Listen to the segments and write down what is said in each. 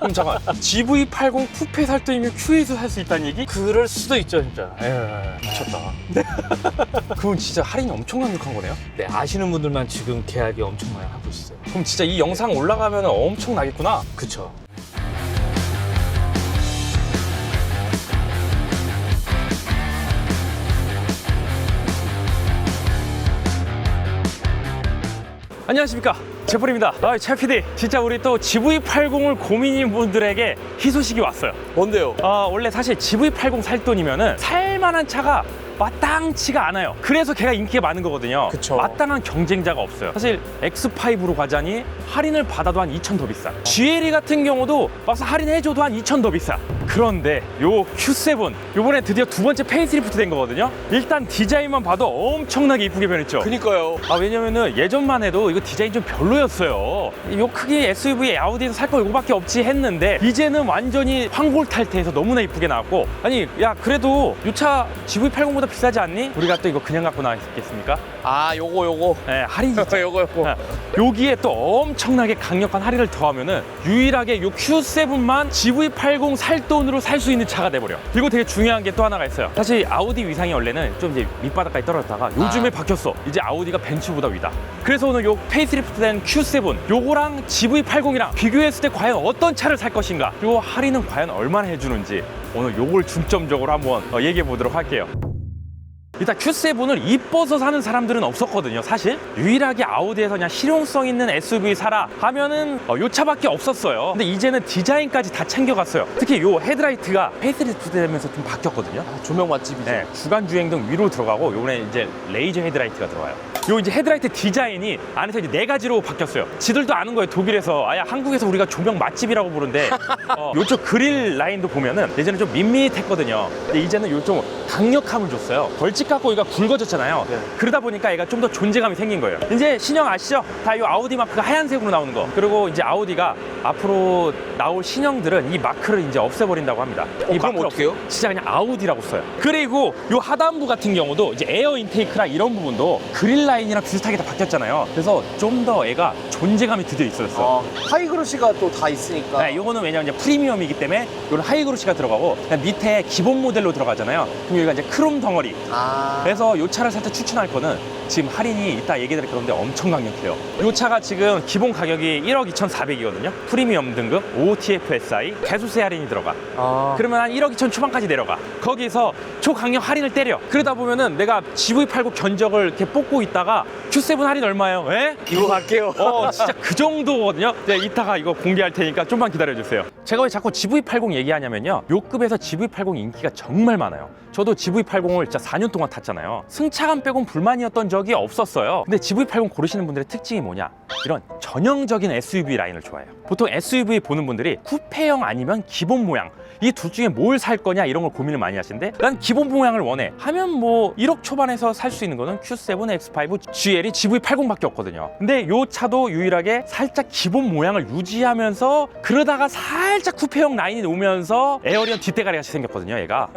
그럼 잠깐 GV80 쿠페 살 때이면 Q에서 살 수 있다는 얘기? 그럴 수도 있죠 진짜. 에휴 미쳤다. 그럼 진짜 할인이 엄청 강력한 거네요? 네 아시는 분들만 지금 계약이 엄청 많이 하고 있어요. 그럼 진짜 이 영상 올라가면 엄청 나겠구나. 그쵸. 안녕하십니까 제폴입니다. 아, 최 PD 진짜 우리 또 GV80을 고민인 분들에게 희소식이 왔어요. 뭔데요? 아, 원래 사실 GV80 살 돈이면은 살만한 차가 마땅치가 않아요. 그래서 걔가 인기가 많은 거거든요. 그쵸. 마땅한 경쟁자가 없어요. 사실 X5로 가자니 할인을 받아도 한 2천 더 비싸. GLE 같은 경우도 막상 할인해줘도 한 2천 더 비싸. 그런데 요 Q7 요번에 드디어 두 번째 페이스리프트 된 거거든요. 일단 디자인만 봐도 엄청나게 이쁘게 변했죠. 그니까요. 아 왜냐면은 예전만 해도 이거 디자인 좀 별로였어요. 요 크기 SUV 아우디에서 살 거 이거밖에 없지 했는데 이제는 완전히 황골탈태해서 너무나 이쁘게 나왔고 아니 야 그래도 요 차 GV80보다 비싸지 않니? 우리가 또 이거 그냥 갖고 나왔겠습니까? 아, 요거 요거. 네, 할인 진짜 요거 요거. 아, 여기에 또 엄청나게 강력한 할인을 더하면은 유일하게 요 Q7만 GV80 살 돈으로 살 수 있는 차가 돼버려. 그리고 되게 중요한 게 또 하나가 있어요. 사실 아우디 위상이 원래는 좀 이제 밑바닥까지 떨어졌다가 요즘에 아. 바뀌었어. 이제 아우디가 벤츠보다 위다. 그래서 오늘 요 페이스리프트된 Q7 요거랑 GV80이랑 비교했을 때 과연 어떤 차를 살 것인가? 그리고 할인은 과연 얼마나 해주는지 오늘 요걸 중점적으로 한번 어, 얘기해 보도록 할게요. 일단 Q7을 이뻐서 사는 사람들은 없었거든요 사실 유일하게 아우디에서 그냥 실용성 있는 SUV 사라 하면은 어, 요 차밖에 없었어요 근데 이제는 디자인까지 다 챙겨갔어요 특히 요 헤드라이트가 페이스리프트 되면서 좀 바뀌었거든요 아, 조명 맛집이죠. 네, 주간 주행 등 위로 들어가고 요번에 이제 레이저 헤드라이트가 들어와요. 요 이제 헤드라이트 디자인이 안에서 이제 네 가지로 바뀌었어요. 지들도 아는 거예요. 독일에서 아야 한국에서 우리가 조명 맛집이라고 부르는데 어, 요쪽 그릴 라인도 보면은 예전에 좀 밋밋했거든요. 근데 이제는 요 좀 강력함을 줬어요. 벌집 갖고 얘가 굵어졌잖아요. 네. 그러다 보니까 얘가 좀 더 존재감이 생긴 거예요. 이제 신형 아시죠? 다요 아우디 마크가 하얀색으로 나오는 거. 그리고 이제 아우디가 앞으로 나올 신형들은 이 마크를 이제 없애버린다고 합니다. 이 어, 그럼 마크를 어떡해요? 진짜 그냥 아우디라고 써요. 그리고 요 하단부 같은 경우도 이제 에어 인테이크랑 이런 부분도 그릴 라인이랑 비슷하게 다 바뀌었잖아요. 그래서 좀더 애가 존재감이 드디어 있어졌어. 어, 하이그로시가 또 다 있으니까. 네, 요거는 왜냐면 이제 프리미엄이기 때문에 요는 하이그로시가 들어가고 밑에 기본 모델로 들어가잖아요. 그럼 여기가 이제 크롬 덩어리. 아. 그래서 요 차를 살짝 추천할 거는 지금 할인이 이따 얘기 드릴 건데 엄청 강력해요. 요 차가 지금 기본 가격이 1억 2,400이거든요. 프리미엄 등급 OTF-SI 개수세 할인이 들어가. 아. 그러면 한 1억 2천 초반까지 내려가. 거기서 초강력 할인을 때려. 그러다 보면은 내가 GV80 견적을 이렇게 뽑고 있다가 Q7 할인 얼마예요? 예? 이거 갈게요. 어, 진짜 그 정도거든요. 네, 이따가 이거 공개할 테니까 좀만 기다려주세요. 제가 왜 자꾸 GV80 얘기하냐면요. 요 급에서 GV80 인기가 정말 많아요. 저도 GV80을 진짜 4년 동안 탔잖아요. 승차감 빼곤 불만이었던 적이 없었어요. 근데 GV80 고르시는 분들의 특징이 뭐냐? 이런 전형적인 SUV 라인을 좋아해요. 보통 SUV 보는 분들이 쿠페형 아니면 기본 모양. 이 둘 중에 뭘 살 거냐 이런 걸 고민을 많이 하시는데 난 기본 모양을 원해. 하면 뭐 1억 초반에서 살 수 있는 거는 Q7, X5, GL이 GV80밖에 없거든요. 근데 요 차도 유일하게 살짝 기본 모양을 유지하면서 그러다가 살짝 쿠페형 라인이 오면서 에어리언 뒷대가리 같이 생겼거든요 얘가.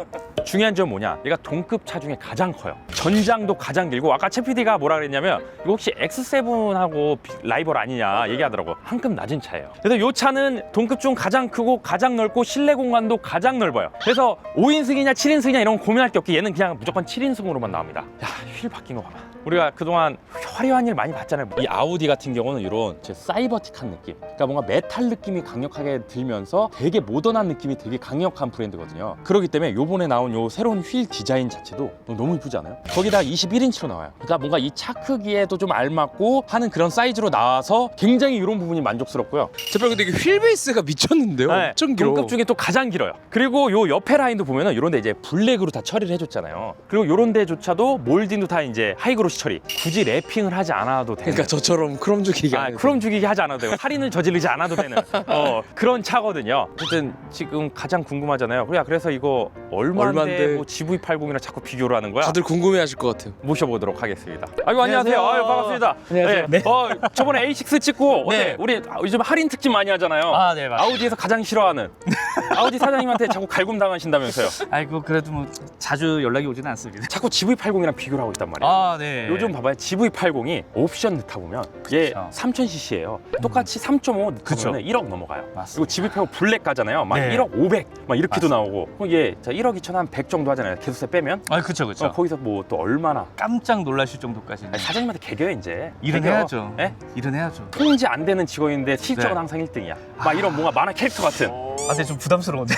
중요한 점은 뭐냐? 얘가 동급 차 중에 가장 커요. 전장도 가장 길고 아까 최 PD가 뭐라 그랬냐면 이거 혹시 X7하고 라이벌 아니냐 얘기하더라고. 한급 낮은 차예요. 그래서 요 차는 동급 중 가장 크고 가장 넓고 실내 공간도 가장 넓어요 그래서 5인승이냐 7인승이냐 이런 거 고민할 게 없게 얘는 그냥 무조건 7인승으로만 나옵니다 야 휠 바뀐 거 봐봐 우리가 그동안 화려한 일 많이 봤잖아요 이 아우디 같은 경우는 이런 제 사이버틱한 느낌 그러니까 뭔가 메탈 느낌이 강력하게 들면서 되게 모던한 느낌이 되게 강력한 브랜드거든요 그렇기 때문에 요번에 나온 요 새로운 휠 디자인 자체도 너무 이쁘지 않아요? 거기다 21인치로 나와요 그러니까 뭔가 이 차 크기에도 좀 알맞고 하는 그런 사이즈로 나와서 굉장히 이런 부분이 만족스럽고요 제발 근데 이게 휠 베이스가 미쳤는데요. 네, 엄청 길어. 동급 중에 또 가장 길어요. 그리고 요 옆에 라인도 보면은 이런 데 이제 블랙으로 다 처리를 해줬잖아요. 그리고 요런 데조차도 몰딩도 다 이제 하이그로시 처리. 굳이 랩핑을 하지 않아도 되는. 그러니까 저처럼 크롬 주기가 아. 크롬 죽이기 하지 않아도 되고 할인을 저지르지 않아도 되는 어, 그런 차거든요. 어쨌든 지금 가장 궁금하잖아요. 그래 그래서 이거 얼마인데? 뭐 GV80이랑 자꾸 비교를 하는 거야? 다들 궁금해하실 것 같아요. 모셔보도록 하겠습니다. 아이고 안녕하세요. 안녕하세요. 아유 반갑습니다. 안녕하세요. 네. 어, 저번에 A6 찍고 네. 어때? 우리 요즘 할인 특집 많이 하잖아요. 아, 네, 맞습니다. 아우디에서 가장 싫어하는 아우디 사장 님한테 자꾸 갈굼 당하신다면서요. 아이고 그래도 뭐 자주 연락이 오지는 않습니다. 자꾸 GV80이랑 비교를 하고 있단 말이에요. 아, 네. 요즘 봐봐요. GV80이 옵션 넣다 보면 얘 그쵸. 3000cc예요. 똑같이 3.5 넣다 그쵸. 보면 1억 넘어가요. 그리고 맞습니다. GV80 블랙 가잖아요. 막 네. 1억 500, 막 이렇게도 맞습니다. 나오고. 그럼 얘 자, 1억 2천 한 100 정도 하잖아요. 개수세 빼면. 아, 그쵸, 그쵸. 어, 거기서 뭐 또 얼마나 깜짝 놀라실 정도까지는 아니, 사장님한테 개겨요 이제. 일은 개겨. 해야죠. 예? 일은 해야죠. 통지 안 되는 직원인데 실적은 네. 항상 1등이야. 막 이런 뭔가 만화 캐릭터 같은. 아, 근데 좀 부담스러운데.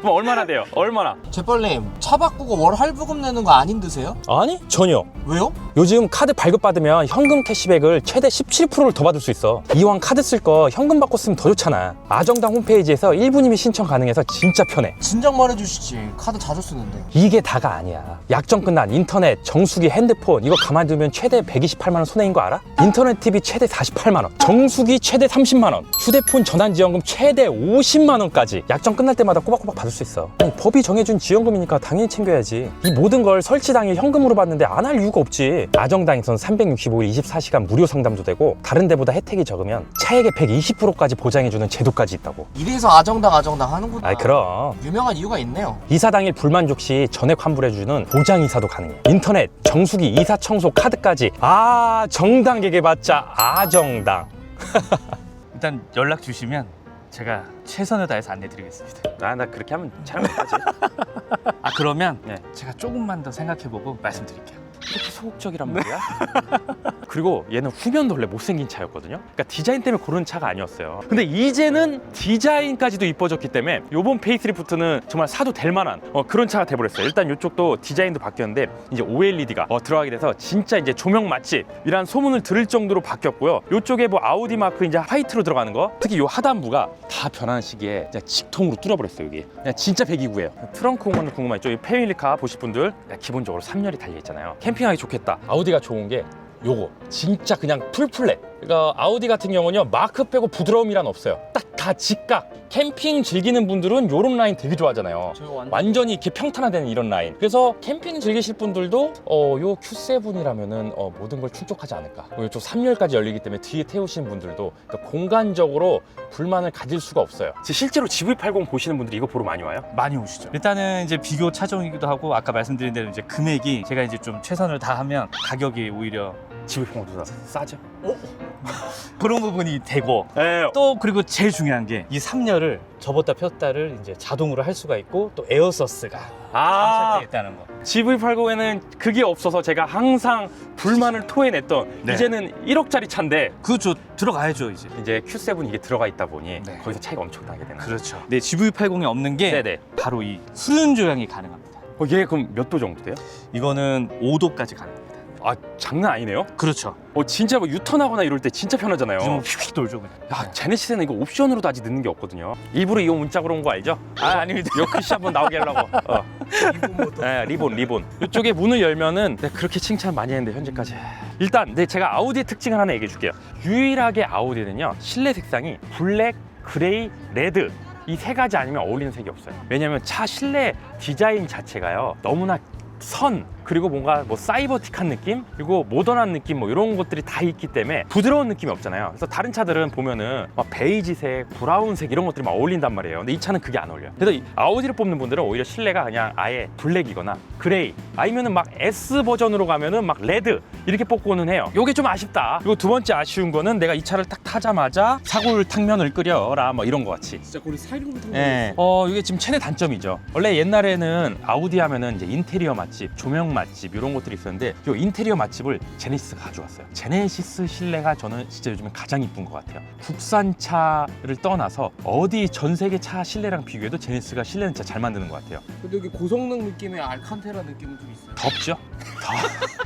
그럼 얼마나 돼요? 얼마나? 재벌님 차 바꾸고 월 할부금 내는 거안 힘드세요? 아니 전혀 왜요? 요즘 카드 발급받으면 현금 캐시백을 최대 17%를 더 받을 수 있어 이왕 카드 쓸 거 현금 받고 쓰면 더 좋잖아 아정당 홈페이지에서 1분이면 신청 가능해서 진짜 편해 진작 말해주시지 카드 자주 쓰는데 이게 다가 아니야 약정 끝난 인터넷 정수기 핸드폰 이거 가만두면 최대 128만 원 손해인 거 알아? 인터넷 TV 최대 48만 원 정수기 최대 30만 원 휴대폰 전환 지원금 최대 50만 원까지 약정 끝날 때마다 꼬박꼬박 받을 수 있어. 아니, 법이 정해준 지원금이니까 당연히 챙겨야지. 이 모든 걸 설치 당일 현금으로 받는데 안 할 이유가 없지. 아정당에선 365일 24시간 무료 상담도 되고 다른 데보다 혜택이 적으면 차액의 120%까지 보장해주는 제도까지 있다고. 이래서 아정당 아정당 하는구나. 아이 그럼. 유명한 이유가 있네요. 이사 당일 불만족 시 전액 환불해주는 보장 이사도 가능해. 인터넷, 정수기, 이사 청소, 카드까지. 아 정당에게 받자. 아정당. 일단 연락 주시면 제가 최선을 다해서 안내드리겠습니다. 나, 나 그렇게 하면 잘 못하지. 아, 그러면 네. 제가 조금만 더 생각해보고 말씀드릴게요. 이렇게 소극적이란 말이야? 그리고 얘는 후면도 원래 못생긴 차였거든요. 그러니까 디자인 때문에 고른 차가 아니었어요. 근데 이제는 디자인까지도 이뻐졌기 때문에 요번 페이스리프트는 정말 사도 될 만한 어, 그런 차가 돼버렸어요. 일단 이쪽도 디자인도 바뀌었는데 이제 OLED가 들어가게 돼서 진짜 이제 조명 맛집이란 소문을 들을 정도로 바뀌었고요. 이쪽에 뭐 아우디 마크 이제 화이트로 들어가는 거 특히 요 하단부가 다 변하는 시기에 그냥 직통으로 뚫어버렸어요 여기. 그냥 진짜 129예요. 트렁크 공간도 궁금하죠. 이 패밀리카 보실 분들 기본적으로 3열이 달려 있잖아요. 캠핑하기 좋겠다. 아우디가 좋은 게 요거. 진짜 그냥 풀플랫 그러니까 아우디 같은 경우는요 마크 빼고 부드러움이란 없어요. 딱 다 직각. 캠핑 즐기는 분들은 요런 라인 되게 좋아하잖아요. 완전히 이렇게 평탄화되는 이런 라인. 그래서 캠핑 즐기실 분들도 어, 요 Q7이라면은 어, 모든 걸 충족하지 않을까. 어, 이쪽 3열까지 열리기 때문에 뒤에 태우시는 분들도 그러니까 공간적으로 불만을 가질 수가 없어요. 실제로 GV80 보시는 분들이 이거 보러 많이 와요? 많이 오시죠. 일단은 이제 비교 차종이기도 하고 아까 말씀드린 대로 이제 금액이 제가 이제 좀 최선을 다하면 가격이 오히려 GV80보다 싸죠? 그런 부분이 되고 네, 또 그리고 제일 중요한 게 이 3열을 접었다 폈다를 이제 자동으로 할 수가 있고 또 에어서스가 아 장착되어 있다는 거. GV80에는 그게 없어서 제가 항상 불만을 토해냈던 네. 이제는 1억짜리 차인데 그저 들어가야죠 이제. 이제 Q7 이게 들어가 있다 보니 네. 거기서 차이가 엄청 나게 되는 거예요. 그렇죠. 네 GV80에 없는 게 네네. 바로 이 수윤 조향이 가능합니다. 어, 얘 그럼 몇 도 정도 돼요? 이거는 5도까지 가능합니다. 아 장난 아니네요. 그렇죠. 어 진짜 뭐 유턴하거나 이럴 때 진짜 편하잖아요. 지금 휙휙 돌죠 그냥. 야 제네시스는 이거 옵션으로도 아직 넣는 게 없거든요. 일부러 이거 문자 그런 거 알죠? 아 아닙니다. 요 글씨 한번 나오게 하려고. 어. 네, 리본 리본. 이쪽에 문을 열면은 네, 그렇게 칭찬 많이 했는데 현재까지. 일단 네 제가 아우디의 특징을 하나 얘기해 줄게요. 유일하게 아우디는요 실내 색상이 블랙, 그레이, 레드. 이 세 가지 아니면 어울리는 색이 없어요. 왜냐면 차 실내 디자인 자체가요 너무나 선 그리고 뭔가 뭐 사이버틱한 느낌? 그리고 모던한 느낌 뭐 이런 것들이 다 있기 때문에 부드러운 느낌이 없잖아요. 그래서 다른 차들은 보면은 막 베이지색 브라운색 이런 것들이 막 어울린단 말이에요. 근데 이 차는 그게 안 어울려요. 그래서 이 아우디를 뽑는 분들은 오히려 실내가 그냥 아예 블랙이거나 그레이 아니면은 막 S 버전으로 가면은 막 레드 이렇게 뽑고는 해요. 요게 좀 아쉽다. 그리고 두 번째 아쉬운 거는 내가 이 차를 딱 타자마자 사골 탕면을 끓여라 뭐 이런 거 같이. 진짜 거의 사이링 같은 예. 어, 이게 지금 최대 단점이죠. 원래 옛날에는 아우디 하면은 이제 인테리어 맛집, 조명 맛집 이런 것들이 있었는데 이 인테리어 맛집을 제네시스가 가져왔어요. 제네시스 실내가 저는 진짜 요즘에 가장 이쁜 것 같아요. 국산차를 떠나서 어디 전 세계 차 실내랑 비교해도 제네시스가 실내는 진짜 잘 만드는 것 같아요. 근데 여기 고성능 느낌의 알칸테라 느낌은 좀 있어요 덥죠? 더.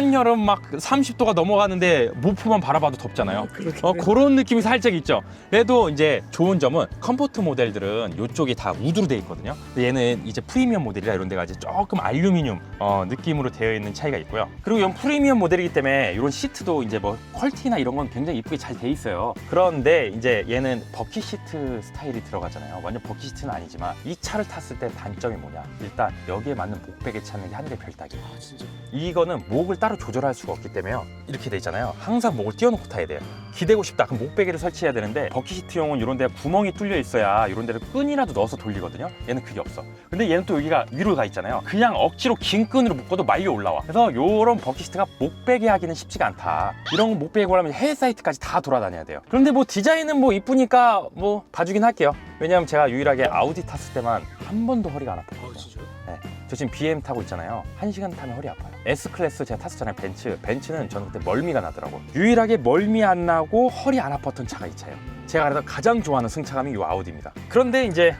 한여름 막 30도가 넘어가는데 모프만 바라봐도 덥잖아요. 어, 그런 느낌이 살짝 있죠. 그래도 이제 좋은 점은 컴포트 모델들은 이쪽이 다 우드로 돼 있거든요. 근데 얘는 이제 프리미엄 모델이라 이런 데가 이제 조금 알루미늄 어, 느낌으로 되어 있는 차이가 있고요. 그리고 이건 프리미엄 모델이기 때문에 이런 시트도 이제 뭐 퀄티나 이런 건 굉장히 이쁘게 잘 돼 있어요. 그런데 이제 얘는 버킷 시트 스타일이 들어가잖아요. 완전 버킷 시트는 아니지만 이 차를 탔을 때 단점이 뭐냐? 일단 여기에 맞는 목베개 찾는 게한대 별따기. 아 진짜. 이거는 목을 따로 조절할 수가 없기 때문에요. 이렇게 돼 있잖아요. 항상 목을 띄워놓고 타야 돼요. 기대고 싶다. 그럼 목베개를 설치해야 되는데 버킷시트용은 이런 데 구멍이 뚫려 있어야 이런 데를 끈이라도 넣어서 돌리거든요. 얘는 그게 없어. 근데 얘는 또 여기가 위로 가 있잖아요. 그냥 억지로 긴 끈으로 묶어도 말려 올라와. 그래서 이런 버킷시트가 목베개 하기는 쉽지가 않다. 이런 목베개 구하려면 해외 사이트까지 다 돌아다녀야 돼요. 그런데 뭐 디자인은 뭐 이쁘니까 뭐 봐주긴 할게요. 왜냐면 제가 유일하게 아우디 탔을 때만 한 번도 허리가 안 아팠거든요. 아? 네. 저 지금 BM 타고 있잖아요. 한 시간 타면 허리 아파요. S 클래스 제가 탔었잖아요. 벤츠. 벤츠는 저는 그때 멀미가 나더라고. 유일하게 멀미 안 나고 허리 안 아팠던 차가 이 차예요. 제가 가장 좋아하는 승차감이 이 아우디입니다. 그런데 이제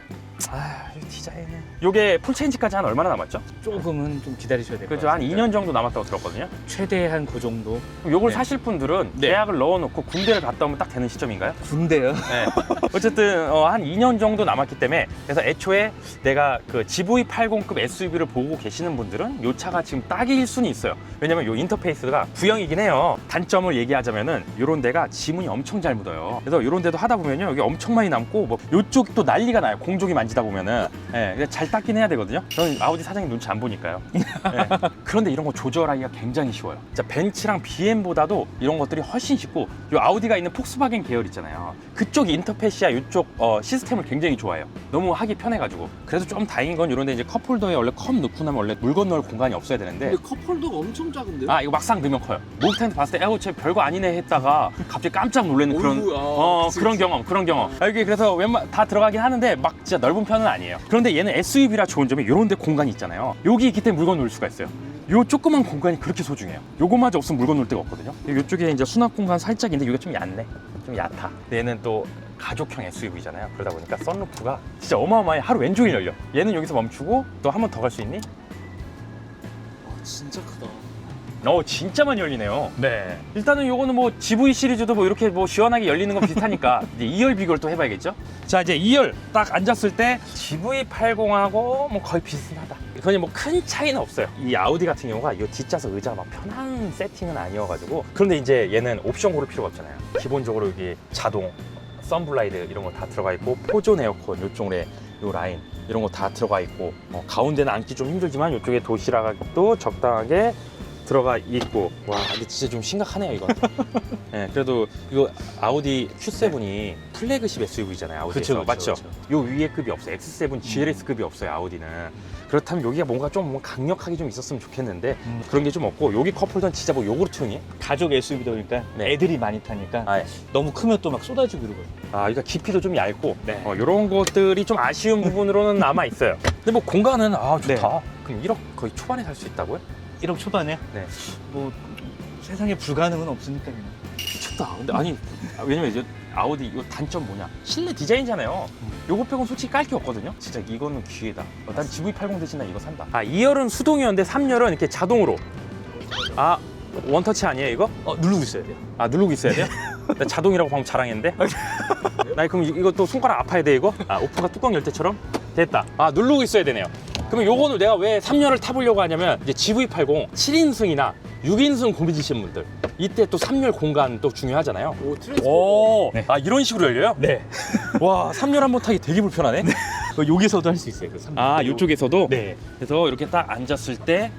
아, 이 디자인은 요게 풀체인지까지 한 얼마나 남았죠? 조금은 좀 기다리셔야 될것 그죠? 한 같습니다. 2년 정도 남았다고 들었거든요. 최대 한 그 정도. 그럼 요걸 네. 사실 분들은 네. 계약을 넣어놓고 군대를 갔다 오면 딱 되는 시점인가요? 군대요. 네. 어쨌든 어, 한 2년 정도 남았기 때문에 그래서 애초에 내가 그 GV80급 SUV를 보고 계시는 분들은 이 차가 지금 딱일 수는 있어요. 왜냐면 이 인터페이스가 구형이긴 해요. 단점을 얘기하자면은 이런 데가 지문이 엄청 잘 묻어요. 그래서 이런 데도 하다 보면요 여기 엄청 많이 남고 뭐또 난리가 나요. 공족이 만지다 보면은 예, 근데 잘 닦긴 해야 되거든요. 저는 아우디 사장님 눈치 안 보니까요. 예. 그런데 이런 거 조절하기가 굉장히 쉬워요. 진짜 벤츠랑 BM보다도 이런 것들이 훨씬 쉽고 이 아우디가 있는 폭스바겐 계열 있잖아요. 그쪽 인터페시아 이쪽 어, 시스템을 굉장히 좋아해요. 너무 하기 편해가지고. 그래서 좀 다행인 건 이런데 이제 컵홀더에 원래 컵 넣고 나면 원래 물건 넣을 공간이 없어야 되는데 근데 컵홀더가 엄청 작은데요? 아 이거 막상 넣으면 커요. 목욕탕에서 봤을 때 에어 쟤 별거 아니네 했다가 갑자기 깜짝 놀라는 그런 어이구, 아, 어 그치, 그런 그치. 경험 그런 경험. 아, 여기 그래서 웬만 다 들어가긴 하는데 막 진짜 넓은 편은 아니에요. 그런데 얘는 SUV라 좋은 점이 이런 데 공간이 있잖아요. 여기 있기 때문에 물건 놓을 수가 있어요. 요 조그만 공간이 그렇게 소중해요. 요거마저 없으면 물건 놓을 데가 없거든요. 요쪽에 이제 수납 공간 살짝인데 이게 좀 얕네. 좀 얕아. 얘는 또 가족형 SUV잖아요. 그러다 보니까 썬루프가 진짜 어마어마해. 하루 왼종일 열려. 얘는 여기서 멈추고 또 한 번 더 갈 수 있니? 아 진짜 크다. 어 진짜 많이 열리네요. 네. 일단은 요거는 뭐 GV 시리즈도 뭐 이렇게 뭐 시원하게 열리는 건 비슷하니까 이제 2열 비교를 또 해봐야겠죠? 자 이제 2열 딱 앉았을 때 GV80하고 뭐 거의 비슷하다. 그건 뭐 큰 차이는 없어요. 이 아우디 같은 경우가 이 뒷좌석 의자가 막 편한 세팅은 아니어가지고 그런데 이제 얘는 옵션 고를 필요가 없잖아요. 기본적으로 여기 자동, 썬블라이드 이런 거 다 들어가 있고 포존 에어컨 요쪽에 요 라인 이런 거 다 들어가 있고 어, 가운데는 앉기 좀 힘들지만 이쪽에 도시락도 적당하게 들어가 있고 와 근데 진짜 좀 심각하네요 이건 네, 그래도 이거 아우디 Q7이 플래그십 SUV잖아요 아우디에서 그쵸, 그쵸, 맞죠? 요 위에 급이 없어요 X7 GLS급이 없어요 아우디는 그렇다면 여기가 뭔가 좀 뭔가 강력하게 좀 있었으면 좋겠는데 음. 그런 게 좀 없고 여기 컵홀더는 진짜 뭐 요구르트용이에요 가족 SUV다 보니까 네. 애들이 많이 타니까 아, 예. 너무 크면 또 막 쏟아지고 이러거든요. 아, 그러니까 깊이도 좀 얇고 네. 어, 이런 것들이 좀 아쉬운 부분으로는 남아 있어요. 근데 뭐 공간은 아 좋다. 그럼 1억 거의 초반에 살 수 있다고요? 1억 초반에 네. 뭐 세상에 불가능은 없으니까 그냥. 미쳤다. 근데 아니 아, 왜냐면 이제 아우디 이거 단점 뭐냐? 실내 디자인이잖아요. 요거 빼고는 솔직히 깔 게 없거든요. 진짜 이거는 기회다. 어, 난 GV80 대신 난 이거 산다. 아 2열은 수동이었는데 3열은 이렇게 자동으로. 아 원터치 아니에요 이거? 어 누르고 있어야 돼요. 아 누르고 있어야 돼요? 나 자동이라고 방금 자랑했는데. 나 그럼 이- 이거 또 손가락 아파야 돼 이거? 아 오프가 뚜껑 열 때처럼? 됐다. 아 누르고 있어야 되네요. 그러면 요거는 내가 왜 3열을 타보려고 하냐면 이제 GV80 7인승이나 6인승 고민이신 분들 이때 또 3열 공간 또 중요하잖아요. 오 트랜스. 오, 네. 아 이런 식으로 열려요? 네. 와, 3열 한 번 타기 되게 불편하네. 여기서도 할 수 있어요. 그 삼- 아, 이쪽에서도. 네. 그래서 이렇게 딱 앉았을 때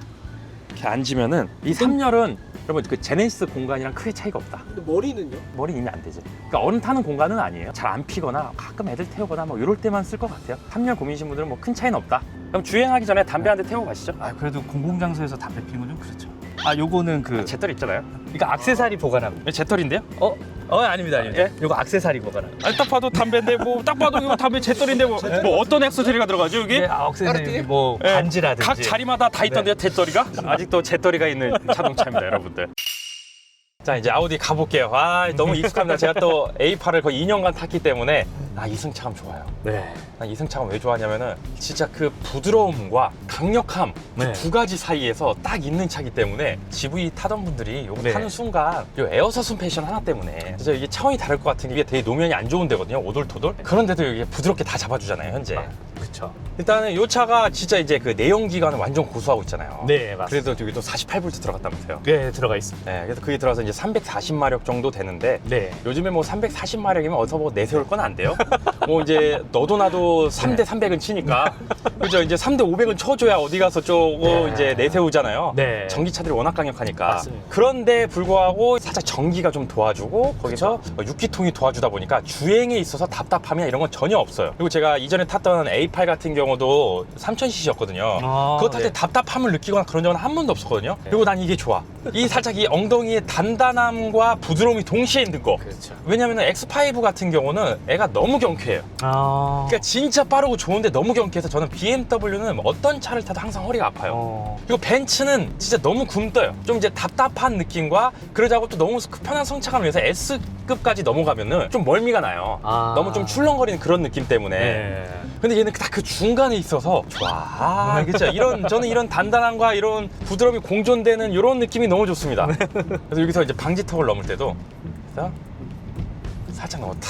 이렇게 앉으면은 이 3열은 여러분 그 제네시스 공간이랑 크게 차이가 없다. 근데 머리는요? 머리 이미 안 되지. 그러니까 어른 타는 공간은 아니에요. 잘 안 피거나 가끔 애들 태우거나 뭐 이럴 때만 쓸 것 같아요. 3열 고민이신 분들은 뭐 큰 차이는 없다. 그럼 주행하기 전에 담배 한 대 태우고 가시죠. 아 그래도 공공 장소에서 담배 피는 건 좀 그렇죠. 아 요거는 그 제떨 있잖아요. 그러니까 악세사리 보관하고. 이거 제떨인데요? 어? 어 아닙니다 아닙니다. 예? 요거 악세사리 보관하고. 아니 딱 봐도 담배인데 뭐 딱 봐도 이거 담배 제떨인데 뭐, 뭐 어떤 액세서리가 들어가죠 여기? 네, 아, 악세사리 뭐 예. 반지라든지. 각 자리마다 다 있던데요, 제떨이가? 아직도 제떨이가 있는 자동차입니다, 여러분들. 자, 이제 아우디 가볼게요. 아, 너무 익숙합니다. 제가 또 A8을 거의 2년간 탔기 때문에 아 이승차감 좋아요. 네. 난 이승차감 왜 좋아하냐면은 진짜 그 부드러움과 강력함 그 네. 두 가지 사이에서 딱 있는 차기 때문에 GV 타던 분들이 이거 네. 타는 순간 이 에어 서스펜션 하나 때문에 진짜 이게 차원이 다를 것 같은 게 이게 되게 노면이 안 좋은 데거든요 오돌토돌 그런데도 이게 부드럽게 다 잡아주잖아요 현재 그쵸. 일단은 이 차가 진짜 이제 그 내연 기관을 완전 고수하고 있잖아요 네, 맞습니다. 그래도 여기 또 48V 들어갔다면서요 네, 들어가 있습니다. 네 그래서 그게 들어가서 이제 340마력 정도 되는데 네. 요즘에 뭐 340마력이면 어디서 뭐 내세울 건 안 돼요. 뭐 이제 너도 나도 3대 300은 치니까 그죠 이제 3대 500은 쳐줘야 어디 가서 쪼고 네. 이제 내세우잖아요. 네. 전기차들이 워낙 강력하니까. 맞습니다. 그런데 불구하고 살짝 전기가 좀 도와주고 거기서 육기통이 도와주다 보니까 주행에 있어서 답답함이나 이런 건 전혀 없어요. 그리고 제가 이전에 탔던 A8 같은 경우도 3000cc였거든요. 아, 그거 탈때 네. 답답함을 느끼거나 그런 적은 한 번도 없었거든요. 그리고 난 이게 좋아. 이 살짝 이 엉덩이의 단단함과 부드러움이 동시에 있는 거. 그렇죠. 왜냐면 X5 같은 경우는 애가 너무 경쾌해요. 아. 그러니까 진짜 빠르고 좋은데 너무 경쾌해서 저는 BMW는 어떤 차를 타도 항상 허리가 아파요. 어. 그리고 벤츠는 진짜 너무 굼떠요. 좀 이제 답답한 느낌과 그러자고 또 너무 편한 성차감을 위해서 S급까지 넘어가면은 좀 멀미가 나요. 아. 너무 좀 출렁거리는 그런 느낌 때문에. 네. 근데 얘는 딱 그 중간에 있어서 좋아. 아, 그죠? 이런 저는 이런 단단함과 이런 부드러움이 공존되는 이런 느낌이 너무 좋습니다. 그래서 여기서 이제 방지턱을 넘을 때도 그래서 살짝 넘어 탁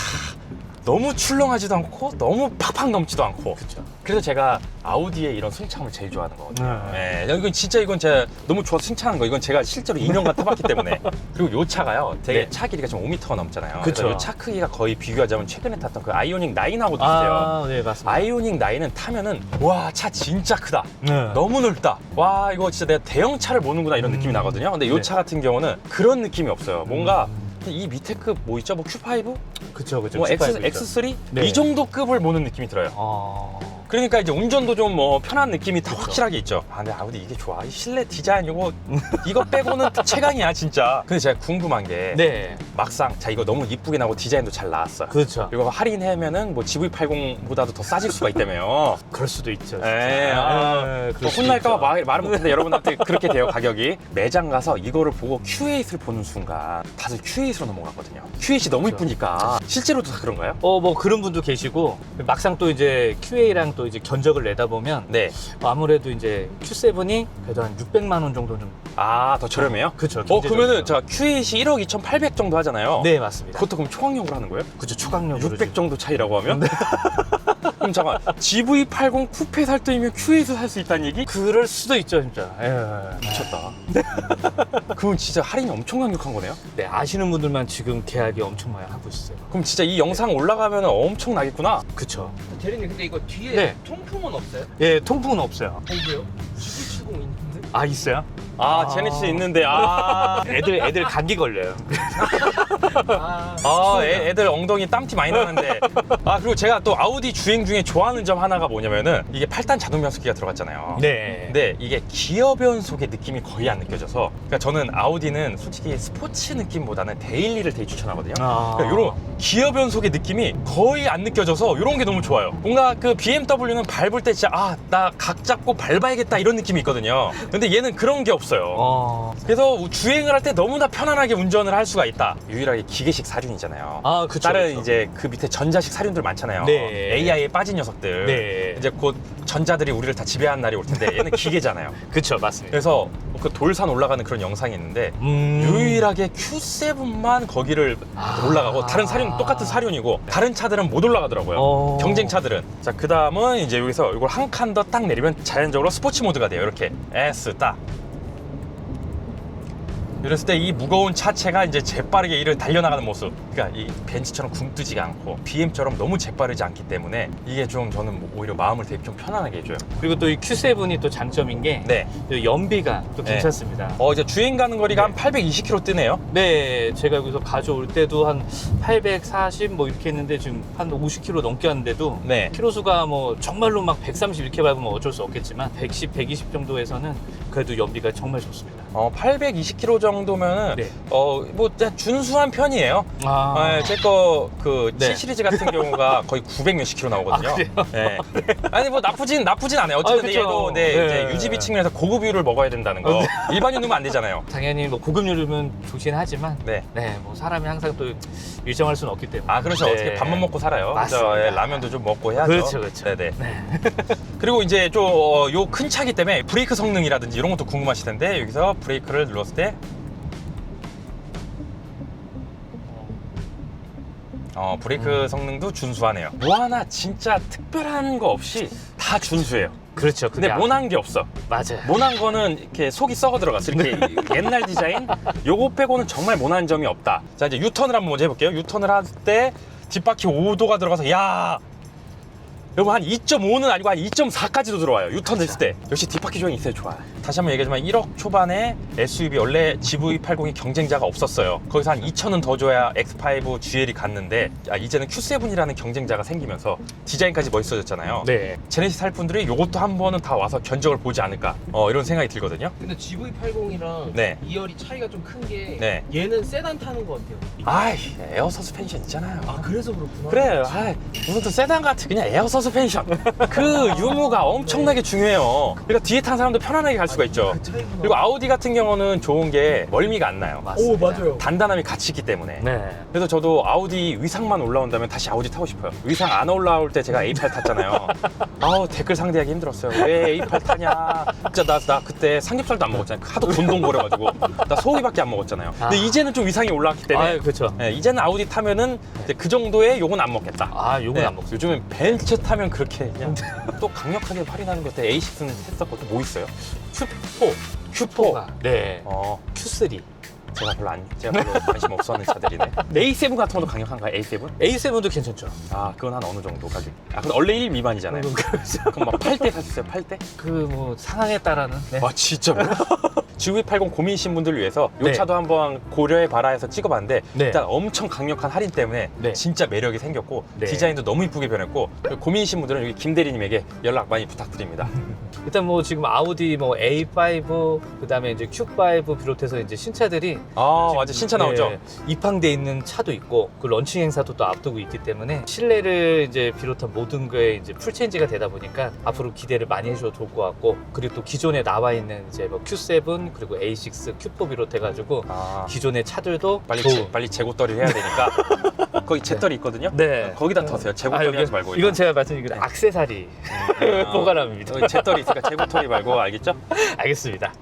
너무 출렁하지도 않고 너무 팍팍 넘지도 않고. 그렇죠. 그래서 제가 아우디의 이런 승차감을 제일 좋아하는 거거든요. 네. 네. 이건 진짜 이건 제가 너무 좋아서 승차하는 거. 이건 제가 실제로 2년간 타봤기 때문에. 그리고 요 차가요. 되게 네. 차 길이가 좀 5m가 넘잖아요. 그쵸. 그래서 요차 크기가 거의 비교하자면 최근에 탔던 그 아이오닉 9하고 비슷해요. 아, 네, 맞습니다. 아이오닉 9은 타면은 와 차 진짜 크다 네. 너무 넓다 와 이거 진짜 내가 대형 차를 모는구나 이런 음. 느낌이 나거든요 근데 이 네. 차 같은 경우는 그런 느낌이 없어요 뭔가 음. 이 밑에 급뭐 있죠 뭐 Q5 그쵸, 그쵸. 뭐 X, Q5 죠. X3 네. 이 정도 급을 모는 느낌이 들어요 어. 그러니까 이제 운전도 좀 뭐 편한 느낌이 다 그쵸. 확실하게 있죠 아 근데 아우디 이게 좋아 이 실내 디자인 이거 이거 빼고는 최강이야 진짜 근데 제가 궁금한 게 네. 막상 자 이거 너무 이쁘게 나고 디자인도 잘 나왔어 그렇죠. 그리고 할인하면은 뭐 GV80보다도 더 싸질 수가 있다며요 그럴 수도 있죠. 진짜. 에, 아, 네, 혼날까봐. 말, 말은 못했는데 여러분한테 그렇게 돼요 가격이 매장 가서 이거를 보고 Q8을 보는 순간 다들 Q8으로 넘어갔거든요 Q8이 너무 그렇죠. 이쁘니까 실제로도 다 그런가요? 어, 뭐 그런 분도 계시고 막상 또 이제 QA랑 또 이제 견적을 내다 보면 네. 아무래도 이제 Q7이 그래도 한 600만 원 정도는 아, 더 저렴해요? 그렇죠. 어, 그러면은 자 Q8이 1억 2,800 정도 하잖아요. 네, 맞습니다. 그것도 그럼 초강력으로 하는 거예요? 그죠 초강력으로 600 정도 차이라고 하면? 그럼 잠깐 GV80 쿠페 살 때이면 Q8을 살수 있다는 얘기? 그럴 수도 있죠, 진짜. 예. 미쳤다. 그럼 진짜 할인이 엄청 강력한 거네요? 네, 아시는 분들만 지금 계약이 엄청 많이 하고 있어요. 그럼 진짜 이 영상 올라가면 엄청 나겠구나. 그쵸. 대리님 근데 이거 뒤에 네. 통풍은 없어요? 예, 통풍은 없어요. 이게요? 770 있는데? 아, 있어요? 아, 아. 제네시스 있는데, 아. 애들, 애들 감기 걸려요. 아, 아, 애, 들 엉덩이 땀티 많이 나는데. 아, 그리고 제가 또 아우디 주행 중에 좋아하는 점 하나가 뭐냐면은 이게 8단 자동 변속기가 들어갔잖아요. 네. 근데 이게 기어 변속의 느낌이 거의 안 느껴져서 그러니까 저는 아우디는 솔직히 스포츠 느낌보다는 데일리를 되게 추천하거든요. 아. 그러니까 이런 기어 변속의 느낌이 거의 안 느껴져서 이런 게 너무 좋아요. 뭔가 그 BMW는 밟을 때 진짜 아, 나 각 잡고 밟아야겠다 이런 느낌이 있거든요. 근데 얘는 그런 게 없어 요. 어. 그래서 주행을 할 때 너무나 편안하게 운전을 할 수가 있다. 유일하게 기계식 사륜이잖아요. 아, 그쵸. 다른 그쵸. 이제 그 밑에 전자식 사륜들 많잖아요. 네. AI에 빠진 녀석들. 네. 이제 곧 전자들이 우리를 다 지배하는 날이 올 텐데 얘는 기계잖아요. 그쵸, 맞습니다. 그래서 그 돌산 올라가는 그런 영상이 있는데 음. 유일하게 Q7만 거기를 아. 올라가고 다른 사륜 똑같은 사륜이고 다른 차들은 못 올라가더라고요. 어. 경쟁 차들은 자 그 다음은 이제 여기서 이걸 한 칸 더 딱 내리면 자연적으로 스포츠 모드가 돼요. 이렇게 S 딱. 이랬을 때 이 무거운 차체가 이제 재빠르게 이를 달려나가는 모습. 그러니까 이 벤츠처럼 굼뜨지가 않고 BM처럼 너무 재빠르지 않기 때문에 이게 좀 저는 뭐 오히려 마음을 되게 좀 편안하게 해줘요. 그리고 또 이 Q7이 또 장점인 게 네. 또 연비가 또 네. 괜찮습니다. 어 이제 주행 가는 거리가 네. 한 820km 뜨네요. 네, 제가 여기서 가져올 때도 한 840 뭐 이렇게 했는데 지금 한 50km 넘게 왔는데도 네. 키로수가 뭐 정말로 막 130 이렇게 밟으면 어쩔 수 없겠지만 110, 120 정도에서는 그래도 연비가 정말 좋습니다. 어, 820km 정도면 네. 어, 뭐 그냥 준수한 편이에요. 아, 제거그 네. 7 시리즈 같은 경우가 거의 900 몇십 킬로 나오거든요. 아? 네. 아니 뭐 나쁘진 나쁘진 않아요. 어쨌든 아. 얘도 네, 네. 이제 유지비 측면에서 고급유를 먹어야 된다는 거. 일반유 넣으면 안 되잖아요. 당연히 뭐 고급유류면 좋긴 하지만 네. 네, 뭐 사람이 항상 또 일정할 수는 없기 때문에. 아 그렇죠. 네. 어떻게 밥만 먹고 살아요. 맞습니다. 그죠? 예, 라면도 좀 먹고 해야죠. 그렇죠, 그렇죠. 네네. 그리고 이제 좀 어, 요큰 차기 때문에 브레이크 성능이라든지 이런 것도 궁금하실 텐데 여기서 브레이크를 눌렀을 때 어, 브레이크 성능도 준수하네요. 뭐 하나 진짜 특별한 거 없이 다 준수해요. 그렇죠. 근데 모난 게 없어. 맞아요. 모난 거는 이렇게 속이 썩어 들어갔어. 이렇게 옛날 디자인 요거 빼고는 정말 모난 점이 없다. 자 이제 유턴을 한번 먼저 해볼게요. 유턴을 할 때 뒷바퀴 5도가 들어가서 야 여러분 한 2.5는 아니고 한 2.4까지도 들어와요. 유턴 됐을 때 역시 뒷바퀴 조정이 있어야 좋아요. 다시 한번 얘기하지만 1억 초반에 SUV 원래 GV80이 경쟁자가 없었어요. 거기서 한 2천은 더 줘야 X5 GL이 갔는데 아, 이제는 Q7이라는 경쟁자가 생기면서 디자인까지 멋있어졌잖아요. 네. 제네시스 할 분들이 이것도 한 번은 다 와서 견적을 보지 않을까 어, 이런 생각이 들거든요. 근데 GV80이랑 네. 2열이 차이가 좀 큰 게 네. 얘는 세단 타는 것 같아요. 아이 에어 서스펜션 있잖아요. 아 그래서 그렇구나. 그래, 아이, 무슨 또 세단 같은 그냥 에어 서스펜션. 그 유무가 엄청나게 중요해요. 그러니까 뒤에 탄 사람도 편안하게 갈 수가 있죠. 그. 그리고 아우디 같은 경우는 좋은 게 멀미가 안 나요. 오 맞아요. 단단함이 같이 있기 때문에. 네. 그래서 저도 아우디 위상만 올라온다면 다시 아우디 타고 싶어요. 위상 안 올라올 때 제가 A8 탔잖아요. 아우 댓글 상대하기 힘들었어요. 왜 A8 타냐? 진짜 나, 나 그때 삼겹살도 안 먹었잖아요. 하도 돈동거려가지고 나 소고기밖에 안 먹었잖아요. 근데 아. 이제는 좀 위상이 올라왔기 때문에 아, 그렇죠. 네, 이제는 아우디 타면은 이제 그 정도의 요건 안 먹겠다. 아, 요건 네, 안 먹습니다. 요즘엔 벤츠 타면 그렇게 그냥 또 강력하게 할인하는 것 같아. A6는 했었거든. 뭐 있어요? Q4. Q4. 네. 어, Q3. 제가 별로 안, 제가 별로 관심 없어하는 차들이네. A7 같은 것도 강력한가요? A7? A7도 괜찮죠. 아, 그건 한 어느 정도 가격? 아, 근데 원래 1 미만이잖아요. 그렇죠. 그럼 막 8대 살 수 있어요? 8대? 그 뭐 상황에 따라는 네. 아, 진짜로? GV80 고민이신 분들을 위해서 이 네. 차도 한번 고려해 봐라 해서 찍어봤는데 네. 일단 엄청 강력한 할인 때문에 네. 진짜 매력이 생겼고 네. 디자인도 너무 이쁘게 변했고 고민이신 분들은 여기 김 대리님에게 연락 많이 부탁드립니다. 일단 뭐 지금 아우디 뭐 A5 그다음에 이제 Q5 비롯해서 이제 신차들이 아, 맞아. 신차 나오죠? 네, 입항돼 있는 차도 있고 그 런칭 행사도 또 앞두고 있기 때문에 실내를 이제 비롯한 모든 거에 이제 풀 체인지가 되다 보니까 앞으로 기대를 많이 해줘도 좋을 것 같고 그리고 또 기존에 나와 있는 이제 뭐 Q7 그리고 A6, Q4 비롯해가지고 아, 기존의 차들도 빨리 좋은- 재, 빨리 재고떨이를 해야 되니까 거기 재떨이 있거든요. 네. 거기다 터세요. 아, 재고떨이 여기- 하지 말고. 이건 제가 말씀드린 그 악세사리 아, 보관함입니다. 여기 재떨이 있으니까 재고떨이 말고 알겠죠? 알겠습니다.